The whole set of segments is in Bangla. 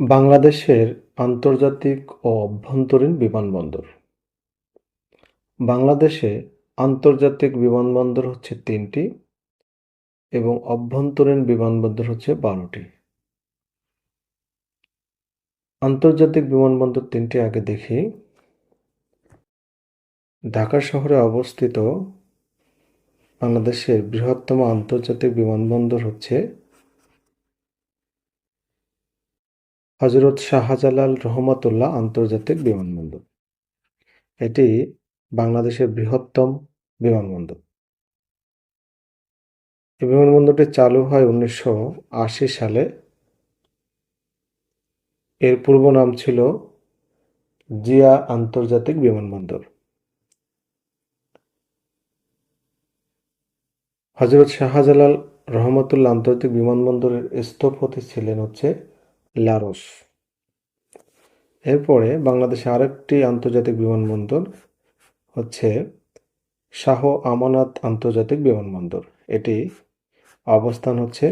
বাংলাদেশের আন্তর্জাতিক ও অভ্যন্তরীণ বিমানবন্দর। বাংলাদেশে আন্তর্জাতিক বিমানবন্দর হচ্ছে তিনটি এবং অভ্যন্তরীণ বিমানবন্দর হচ্ছে বারোটি। আন্তর্জাতিক বিমানবন্দর তিনটি আগে দেখি। ঢাকা শহরে অবস্থিত বাংলাদেশের বৃহত্তম আন্তর্জাতিক বিমানবন্দর হচ্ছে হজরত শাহজালাল রহমতুল্লাহ আন্তর্জাতিক বিমানবন্দর। এটি বাংলাদেশের বৃহত্তম বিমানবন্দর। এই বিমানবন্দরটি চালু হয় উনিশশো আশি সালে। এর পূর্ব নাম ছিল জিয়া আন্তর্জাতিক বিমানবন্দর। হজরত শাহজালাল রহমতুল্লাহ আন্তর্জাতিক বিমানবন্দরের স্থপতি ছিলেন হচ্ছে লারোস। এরপরে বাংলাদেশে আরেকটি আন্তর্জাতিক বিমানবন্দর হচ্ছে শাহ আমানত আন্তর্জাতিক বিমানবন্দর। এটি অবস্থান হচ্ছে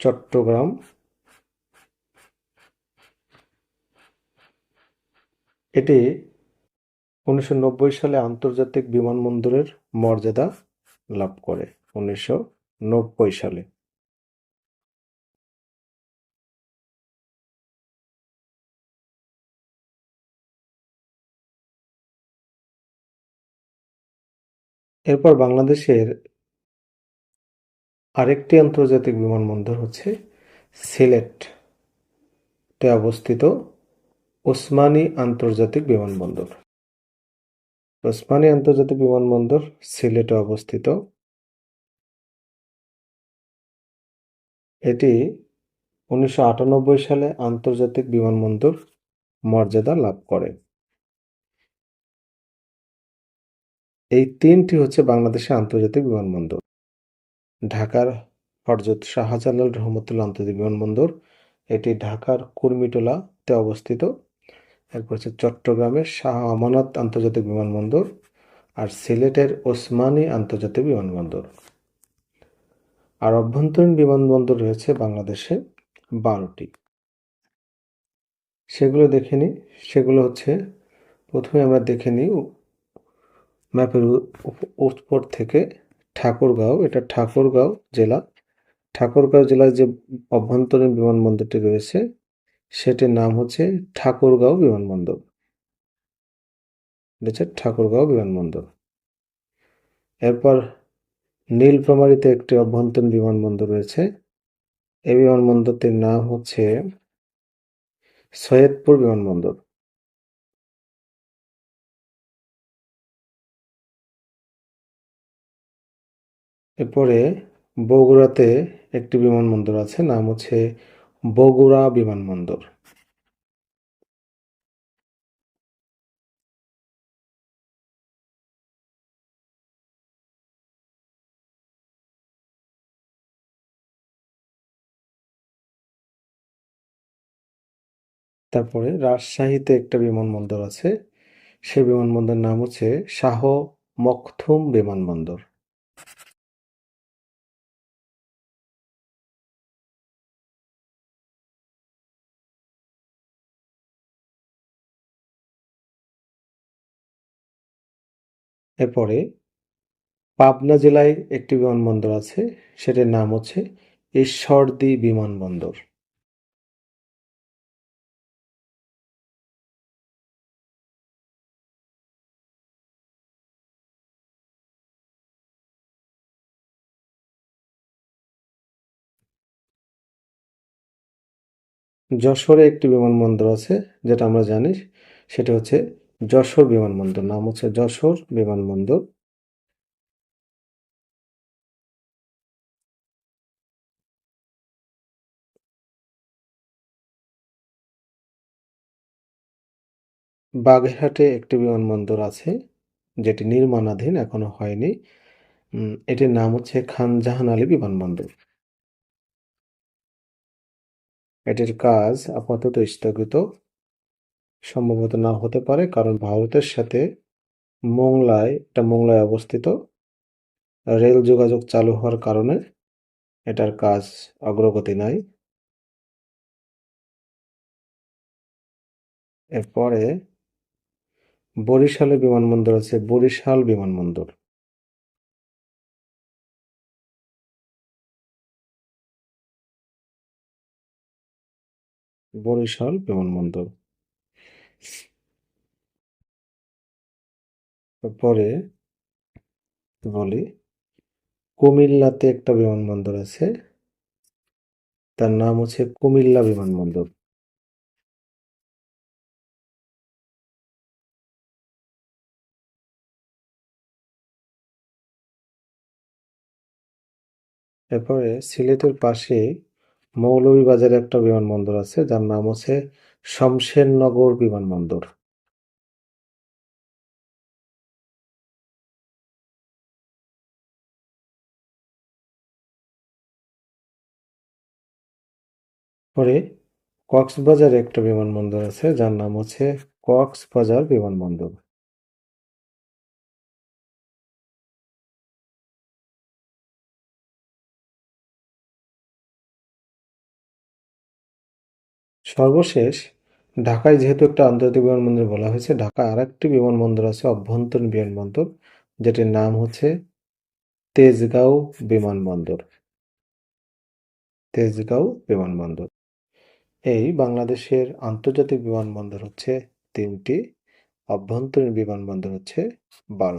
চট্টগ্রাম। এটি উনিশশো নব্বই সালে আন্তর্জাতিক বিমানবন্দরের মর্যাদা লাভ করে, উনিশশো নব্বই সালে। এরপর বাংলাদেশের আরেকটি আন্তর্জাতিক বিমানবন্দর হচ্ছে সিলেটে। অবস্থিত ওসমানী আন্তর্জাতিক বিমানবন্দর। ওসমানী আন্তর্জাতিক বিমানবন্দর সিলেটে অবস্থিত। এটি উনিশশো আটানব্বই সালে আন্তর্জাতিক বিমানবন্দর মর্যাদা লাভ করে। এই তিনটি হচ্ছে বাংলাদেশের আন্তর্জাতিক বিমানবন্দর। ঢাকার হরজত শাহজালাল রহমতুল্লাহ আন্তর্জাতিক বিমানবন্দর, এটি ঢাকার কুর্মিটোলাতে অবস্থিত। এরপর হচ্ছে চট্টগ্রামের শাহ আমানত আন্তর্জাতিক বিমানবন্দর আর সিলেটের ওসমানী আন্তর্জাতিক বিমানবন্দর। আর অভ্যন্তরীণ বিমানবন্দর রয়েছে বাংলাদেশে বারোটি। সেগুলো দেখে নিই। সেগুলো হচ্ছে, প্রথমে আমরা দেখে নিই ম্যাপের উপর থেকে ঠাকুরগাঁও, এটা ঠাকুরগাঁও জেলা। ঠাকুরগাঁও জেলার যে অভ্যন্তরীণ বিমানবন্দরটি রয়েছে, সেটির নাম হচ্ছে ঠাকুরগাঁও বিমানবন্দর। হচ্ছে ঠাকুরগাঁও বিমানবন্দর। এরপর নীলফামারীতে একটি অভ্যন্তরীণ বিমানবন্দর রয়েছে। এই বিমানবন্দরটির নাম হচ্ছে সৈয়দপুর বিমানবন্দর। এরপরে বগুড়াতে একটি বিমানবন্দর আছে, নাম হচ্ছে বগুড়া বিমানবন্দর। তারপরে রাজশাহীতে একটা বিমানবন্দর আছে সেই বিমানবন্দরের নাম হচ্ছে শাহ মখথুম বিমানবন্দর। এরপরে পাবনা জেলায় একটি বিমানবন্দর আছে, সেটির নাম হচ্ছে ঈশ্বরদী বিমানবন্দর। যশোরে একটি বিমানবন্দর আছে, যেটা আমরা জানি, সেটা হচ্ছে যশোর বিমানবন্দর, নাম হচ্ছে যশোর বিমানবন্দর। বাগেরহাটে একটি বিমানবন্দর আছে, যেটি নির্মাণাধীন, এখনও হয়নি। এটির নাম হচ্ছে খান জাহান আলী বিমানবন্দর। এটির কাজ আপাতত স্থগিত। সম্ভবত না হতে পারে, কারণ ভারতের সাথে মোংলায়, এটা মোংলায় অবস্থিত, রেল যোগাযোগ চালু হওয়ার কারণে এটার কাজ অগ্রগতি নাই। এরপরে বরিশালে বিমানবন্দর আছে, বরিশাল বিমানবন্দর। বরিশাল বিমানবন্দর। তারপরে বলি, কুমিল্লাতে একটা বিমানবন্দর আছে। তার নাম হচ্ছে কুমিল্লা বিমানবন্দর। এরপরে সিলেটের পাশে মৌলভীবাজারে একটা বিমানবন্দর আছে, যার নাম হচ্ছে শমশেরনগর বিমানবন্দর। পরে কক্সবাজারে একটা বিমানবন্দর আছে যার নাম হচ্ছে কক্সবাজার বিমানবন্দর। সর্বশেষ ঢাকায় যেহেতু একটা আন্তর্জাতিক বিমানবন্দর বলা হয়েছে, ঢাকায় আরেকটি বিমানবন্দর আছে অভ্যন্তরীণ বিমানবন্দর, যেটির নাম হচ্ছে তেজগাঁও বিমানবন্দর। তেজগাঁও বিমানবন্দর। এই বাংলাদেশের আন্তর্জাতিক বিমানবন্দর হচ্ছে তিনটি, অভ্যন্তরীণ বিমানবন্দর হচ্ছে বারো।